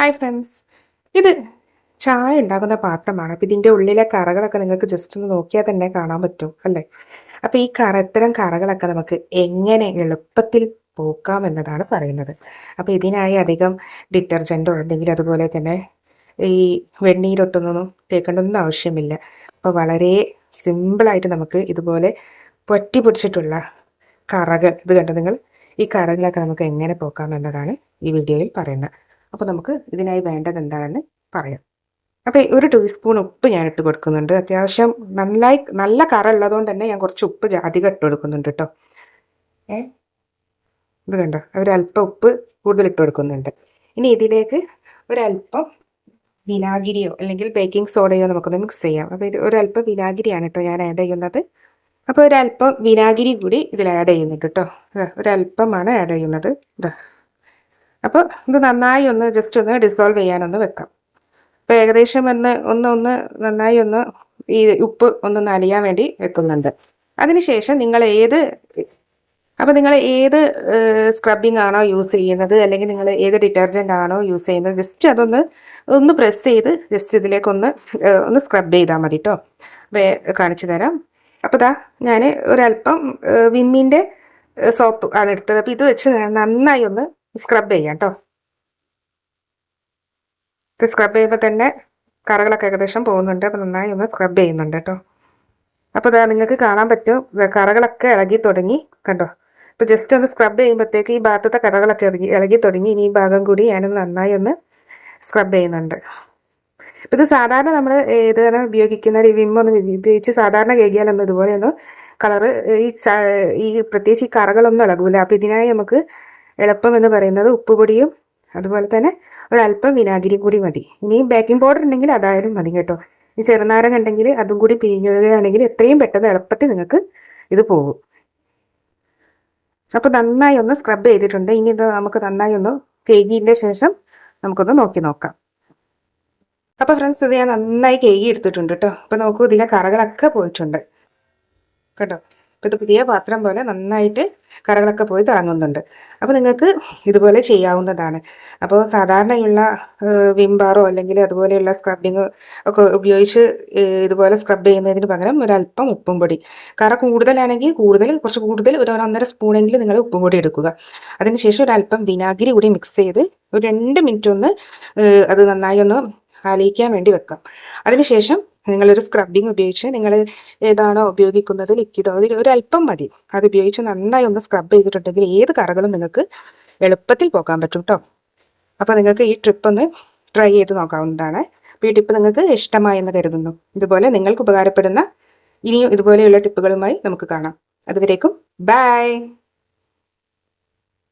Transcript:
Hi friends ഇത് ചായ ഉണ്ടാക്കുന്ന പാത്രമാണ്. അപ്പോൾ ഇതിന്റെ ഉള്ളിലെ കറകളൊക്കെ നിങ്ങൾക്ക് ജസ്റ്റ് ഒന്ന് നോക്കിയാൽ തന്നെ കാണാൻ പറ്റും അല്ലേ? അപ്പോൾ ഈ കറ ഇത്തരം കറകളൊക്കെ നമുക്ക് എങ്ങനെ എളുപ്പത്തിൽ പോക്കാം എന്നതാണ് പറയുന്നത്. അപ്പോൾ ഇതിനായി അധികം ഡിറ്റർജന്റോ അല്ലെങ്കിൽ അതുപോലെ തന്നെ ഈ വെണ്ണീരൊട്ടൊന്നും തേക്കേണ്ടൊന്നും ആവശ്യമില്ല. അപ്പോൾ വളരെ സിമ്പിളായിട്ട് നമുക്ക് ഇതുപോലെ പൊറ്റി പിടിച്ചിട്ടുള്ള കറകൾ ഇത് കണ്ടോ നിങ്ങൾ? ഈ കറകളൊക്കെ നമുക്ക് എങ്ങനെ പോക്കാം എന്നതാണ് ഈ വീഡിയോയിൽ പറയുന്നത്. അപ്പോൾ നമുക്ക് ഇതിനായി വേണ്ടത് എന്താണെന്ന് പറയാം. അപ്പോൾ ഒരു ടീസ്പൂൺ ഉപ്പ് ഞാൻ ഇട്ട് കൊടുക്കുന്നുണ്ട്. അത്യാവശ്യം നന്നായി നല്ല കറ ഉള്ളതുകൊണ്ട് തന്നെ ഞാൻ കുറച്ച് ഉപ്പ് അധികം ഇട്ട് കൊടുക്കുന്നുണ്ട് കേട്ടോ. ഏ? ഇത് കണ്ടോ? ഒരല്പം ഉപ്പ് കൂടുതൽ ഇട്ട് കൊടുക്കുന്നുണ്ട്. ഇനി ഇതിലേക്ക് ഒരല്പം വിനാഗിരിയോ അല്ലെങ്കിൽ ബേക്കിംഗ് സോഡയോ നമുക്കൊന്ന് മിക്സ് ചെയ്യാം. അപ്പോൾ ഇത് ഒരല്പം വിനാഗിരിയാണ് കേട്ടോ ഞാൻ ആഡ് ചെയ്യുന്നത്. അപ്പോൾ ഒരല്പം വിനാഗിരി കൂടി ഇതിൽ ആഡ് ചെയ്യുന്നുണ്ട് കേട്ടോ. ഒരല്പമാണ് ആഡ് ചെയ്യുന്നത്. ഇതാ അപ്പോൾ ഇത് നന്നായി ഒന്ന് ജസ്റ്റ് ഒന്ന് ഡിസോൾവ് ചെയ്യാനൊന്ന് വെക്കാം. അപ്പോൾ ഏകദേശം ഒന്ന് ഒന്ന് ഒന്ന് നന്നായി ഒന്ന് ഈ ഉപ്പ് ഒന്ന് നനയാൻ വേണ്ടി വെക്കുന്നുണ്ട്. അതിനുശേഷം നിങ്ങൾ ഏത് അപ്പോൾ നിങ്ങൾ ഏത് സ്ക്രബിംഗ് ആണോ യൂസ് ചെയ്യുന്നത്? അല്ലെങ്കിൽ നിങ്ങൾ ഏത് ഡിറ്റർജന്റ് ആണോ യൂസ് ചെയ്യുന്നത്? ജസ്റ്റ് അതൊന്ന് ഒന്ന് പ്രസ് ചെയ്ത് ജസ്റ്റ് ഇതിലേക്കൊന്ന് ഒന്ന് സ്ക്രബ് ചെയ്താൽ മതി കേട്ടോ കാണിച്ചു തരാം. അപ്പോൾ ദാ ഞാൻ ഒരല്പം വിമ്മിന്റെ സോപ്പ് ആണ് എടുത്തത്. അപ്പോൾ ഇത് വെച്ച് നന്നായി ഒന്ന് സ്ക്രബ് ചെയ്യാം കേട്ടോ ഇത് സ്ക്രബ് ചെയ്യുമ്പോൾ തന്നെ കറകളൊക്കെ ഏകദേശം പോകുന്നുണ്ട്. അപ്പോൾ നന്നായി ഒന്ന് സ്ക്രബ് ചെയ്യുന്നുണ്ട് കേട്ടോ അപ്പോൾ ഇതാ നിങ്ങൾക്ക് കാണാൻ പറ്റും. കറകളൊക്കെ ഇളകി തുടങ്ങി കണ്ടോ. ഇപ്പോൾ ജസ്റ്റ് ഒന്ന് സ്ക്രബ് ചെയ്യുമ്പോഴത്തേക്ക് ഈ ഭാഗത്തെ കറകളൊക്കെ ഇറങ്ങി ഇളകി തുടങ്ങി. ഇനി ഈ ഭാഗം കൂടി ഞാനൊന്ന് നന്നായി ഒന്ന് സ്ക്രബ് ചെയ്യുന്നുണ്ട്. ഇപ്പം ഇത് സാധാരണ നമ്മൾ ഏത് തരം ഉപയോഗിക്കുന്ന വിം ഒന്ന് ഉപയോഗിച്ച് സാധാരണ കേകിയാലൊന്നും ഇതുപോലെയൊന്നും കളറ് ഈ ഈ പ്രത്യേകിച്ച് ഈ കറകളൊന്നും ഇളകൂല. അപ്പോൾ ഇതിനായി നമുക്ക് എളുപ്പം എന്ന് പറയുന്നത് ഉപ്പുപൊടിയും അതുപോലെ തന്നെ ഒരല്പം വിനാഗിരി കൂടി മതി. ഇനി ബേക്കിംഗ് പൗഡർ ഉണ്ടെങ്കിൽ അതായാലും മതി കേട്ടോ. ഈ ചെറുനാരങ്ങ ഉണ്ടെങ്കിൽ അതും കൂടി പിഴിഞ്ഞുകയാണെങ്കിൽ എത്രയും പെട്ടെന്ന് എളുപ്പത്തിൽ നിങ്ങൾക്ക് ഇത് പോകും. അപ്പോൾ നന്നായി ഒന്ന് സ്ക്രബ് ചെയ്തിട്ടുണ്ട്. ഇനി ഇത് നമുക്ക് നന്നായി ഒന്ന് കേകിന്റെ ശേഷം നമുക്കൊന്ന് നോക്കി നോക്കാം. അപ്പോൾ ഫ്രണ്ട്സ് ഇത് ഞാൻ നന്നായി കേകി എടുത്തിട്ടുണ്ട് കേട്ടോ. അപ്പോൾ നോക്കൂ ഇതിലെ കറകളൊക്കെ പോയിട്ടുണ്ട്. കേട്ടോ. അപ്പോൾ ഇത് പുതിയ പാത്രം പോലെ നന്നായിട്ട് കറകളൊക്കെ പോയി തിളങ്ങുന്നുണ്ട് അപ്പോൾ നിങ്ങൾക്ക് ഇതുപോലെ ചെയ്യാവുന്നതാണ്. അപ്പോൾ സാധാരണയുള്ള വിംബാറോ അല്ലെങ്കിൽ അതുപോലെയുള്ള സ്ക്രബിങ് ഒക്കെ ഉപയോഗിച്ച് ഇതുപോലെ സ്ക്രബ് ചെയ്യുന്നതിന് പകരം ഒരല്പം ഉപ്പും പൊടി. കറ കൂടുതലാണെങ്കിൽ കൂടുതൽ കുറച്ച് കൂടുതൽ ഒരു ഒന്നര സ്പൂണെങ്കിലും നിങ്ങൾ ഉപ്പും പൊടി എടുക്കുക. അതിനുശേഷം ഒരല്പം വിനാഗിരി കൂടി മിക്സ് ചെയ്ത് ഒരു രണ്ട് മിനിറ്റ് ഒന്ന് അത് നന്നായി ഒന്ന് ആലയിക്കാൻ വേണ്ടി വെക്കാം. അതിനുശേഷം നിങ്ങളൊരു സ്ക്രബിങ് ഉപയോഗിച്ച് നിങ്ങൾ ഏതാണോ ഉപയോഗിക്കുന്നത് ലിക്വിഡോ അതിൽ ഒരു അല്പം മതി. അത് ഉപയോഗിച്ച് നന്നായി ഒന്ന് സ്ക്രബ് ചെയ്തിട്ടുണ്ടെങ്കിൽ ഏത് കറകളും നിങ്ങൾക്ക് എളുപ്പത്തിൽ പോകാൻ പറ്റും കേട്ടോ അപ്പോൾ നിങ്ങൾക്ക് ഈ ട്രിപ്പ് ഒന്ന് ട്രൈ ചെയ്ത് നോക്കാവുന്നതാണ്. അപ്പോൾ ഈ ടിപ്പ് നിങ്ങൾക്ക് ഇഷ്ടമായെന്ന് കരുതുന്നു. ഇതുപോലെ നിങ്ങൾക്ക് ഉപകാരപ്പെടുന്ന ഇനിയും ഇതുപോലെയുള്ള ടിപ്പുകളുമായി നമുക്ക് കാണാം. അതുവരേക്കും ബൈ